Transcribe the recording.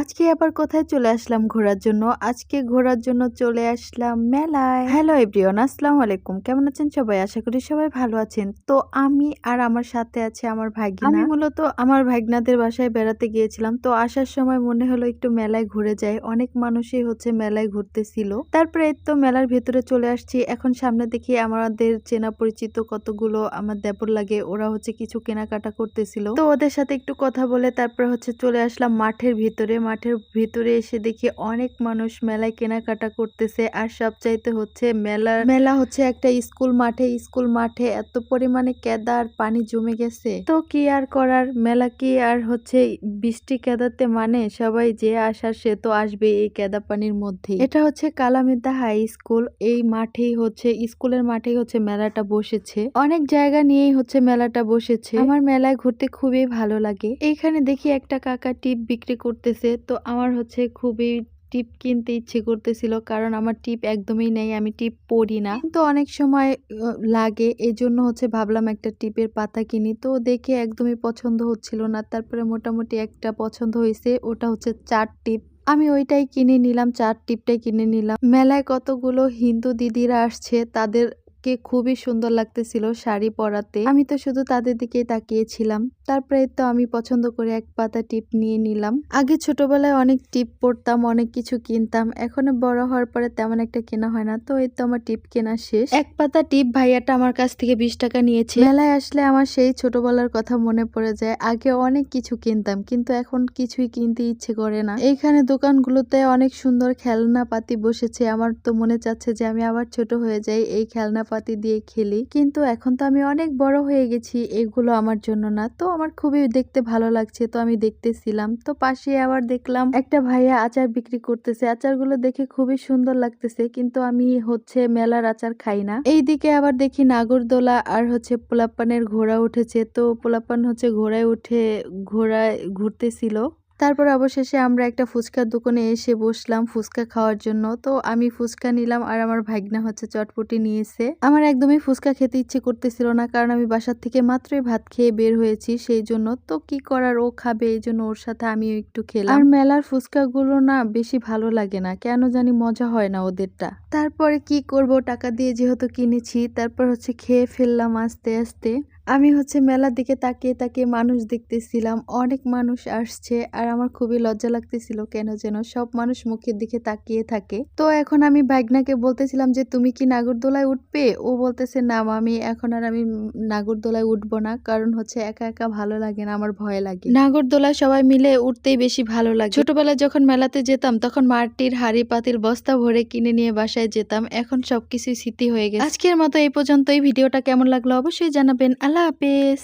আজকে আবার কোথায় চলে আসলাম ঘোরার জন্য? আজকে ঘোরার জন্য চলে আসলাম মেলায়। হ্যালো এভরিওয়ান আসসালামু আলাইকুম। কেমন আছেন সবাই? আশা করি সবাই ভালো আছেন। তো আমি আর আমার সাথে আছে আমার ভাগিনা। আমি মূলত আমার ভাগনাদের বাসায় বেড়াতে গিয়েছিলাম। তো আসার সময় মনে হলো একটু মেলায় ঘুরে যাই। অনেক মানুষই হচ্ছে মেলায় ঘুরতেছিল। তারপরে তো মেলার ভেতরে চলে আসছি। এখন সামনে দেখি আমাদের চেনা পরিচিত কতগুলো আমার দেপর লাগে। ওরা হচ্ছে কিছু কেনাকাটা করতেছিল। তো ওদের সাথে একটু কথা বলে তারপর হচ্ছে চলে আসলাম মাঠের ভিতরে। মাঠের ভিতরে এসে দেখি অনেক মানুষ মেলায় কেনাকাটা করতেছে। আর সবচাইতে হচ্ছে মেলা মেলা হচ্ছে একটা স্কুল মাঠে। স্কুল মাঠে এত পরিমাণে আর পানি জমে গেছে। তো কি আর করার? মেলা কি আর হচ্ছে বৃষ্টি কেদাতে মানে? সবাই যে আসার সে তো আসবে এই কেদা পানির মধ্যে এটা হচ্ছে কালামিদা হাই স্কুল। এই মাঠেই হচ্ছে, স্কুলের মাঠেই হচ্ছে মেলাটা বসেছে। অনেক জায়গা নিয়েই হচ্ছে মেলাটা বসেছে। আমার মেলায় ঘুরতে খুবই ভালো লাগে। এইখানে দেখি একটা কাকা টিপ বিক্রি করতেছে। তো আমার হচ্ছে খুবই টিপ কিনতে ইচ্ছে করতেছিল, কারণ আমার টিপ একদমই নেই, আমি টিপ পরি না। তো অনেক সময় লাগে এই জন্য হচ্ছে ভাবলাম একটা টিপের পাতা কিনি। তো দেখে একদমই পছন্দ হচ্ছিল না, তারপরে মোটামুটি একটা পছন্দ হয়েছে, ওটা হচ্ছে চার টিপ। আমি ওইটাই কিনে নিলাম, চার টিপটাই কিনে নিলাম। মেলায় কতগুলো হিন্দু দিদিরা আসছে তাদের কে খুবই সুন্দর লাগতেছিল শাড়ি পরাতে। আমি তো শুধু তাদের দিকেই তাকিয়েছিলাম। তারপরে তো আমি পছন্দ করে এক পাতা টিপ নিয়ে নিলাম। আগে ছোটবেলায় অনেক টিপ পরতাম অনেক কিছু কিনতাম। এখন বড় হওয়ার পরে তেমন একটা কেনা হয় না, তো এই তো আমার টিপ কেনা শেষ। এক পাতা টিপ ভাইয়াটা আমার কাছ থেকে বিশ টাকা নিয়েছে। মেলায় আসলে আমার সেই ছোটবেলার কথা মনে পড়ে যায়। আগে অনেক কিছু কিনতাম, কিন্তু এখন কিছুই কিনতে ইচ্ছে করে না। এইখানে দোকানগুলোতে অনেক সুন্দর খেলনা পাতি বসেছে। আমার তো মনে চাচ্ছে যে আমি আবার ছোট হয়ে যাই, এই খেলনা পাতি দিয়ে খেলি। কিন্তু এখন তো আমি অনেক বড় হয়ে গেছি, এগুলো আমার জন্য না। তো আমার খুবই দেখতে ভালো লাগছে, তো আমি দেখতেছিলাম। তো পাশে আবার দেখলাম একটা ভাইয়া আচার বিক্রি করতেছে। আচারগুলো দেখে খুবই সুন্দর লাগতেছে, কিন্তু আমি হচ্ছে মেলার আচার খাই না। এইদিকে আবার দেখি নাগরদোলা আর হচ্ছে পোলাপ্পানের ঘোড়া উঠেছে। তো পোলাপ্পান হচ্ছে ঘোড়ায় উঠে, ঘোড়ায় ঘুরতেছিল। তারপর অবশেষে আমরা একটা ফুচকার দোকানে এসে বসলাম ফুচকা খাওয়ার জন্য। তো আমি ফুচকা নিলাম আর আমার ভাগনা হচ্ছে চটপটি নিয়েছে। আমার একদমই ফুচকা খেতে ইচ্ছে করতেছিল না কারণ আমি বাসার থেকে মাত্রই ভাত খেয়ে বের হয়েছি সেই জন্য। তো কি করার? ও খাবে এই জন্য ওর সাথে আমিও একটু খেলাম। আর মেলার ফুচকা গুলো না বেশি ভালো লাগে না। কেন জানি মজা হয় না ওদেরটা। তারপরে কি করব? টাকা দিয়ে যেহেতু কিনেছি, তারপর হচ্ছে খেয়ে ফেললাম আস্তে আস্তে। আমি হচ্ছে মেলার দিকে তাকিয়ে তাকিয়ে মানুষ দেখতেছিলাম, অনেক মানুষ আসছে আর আমার খুবই লজ্জা লাগতেছিল কেন যেন সব মানুষ মুখের দিকে তাকিয়ে থাকে। তো এখন আমি ভাগনাকে বলতেছিলাম যে, তুমি কি নাগরদোলায় উঠবে? ও বলতেছে, না আমি এখন আর আমি নাগরদোলায় উঠবো না, কারণ হচ্ছে একা একা ভালো লাগে না, আমার ভয় লাগে। নাগরদোলায় সবাই মিলে উঠতেই বেশি ভালো লাগে। ছোটবেলায় যখন মেলাতে যেতাম, তখন মাটির হাড়ি পাতিল বস্তা ভরে কিনে নিয়ে বাসায় যেতাম, এখন সবকিছুই স্মৃতি হয়ে গেছে। আজকের মতো এই পর্যন্তই। ভিডিওটা কেমন লাগল অবশ্যই জানাবেন। আল্লাহ হাফেজ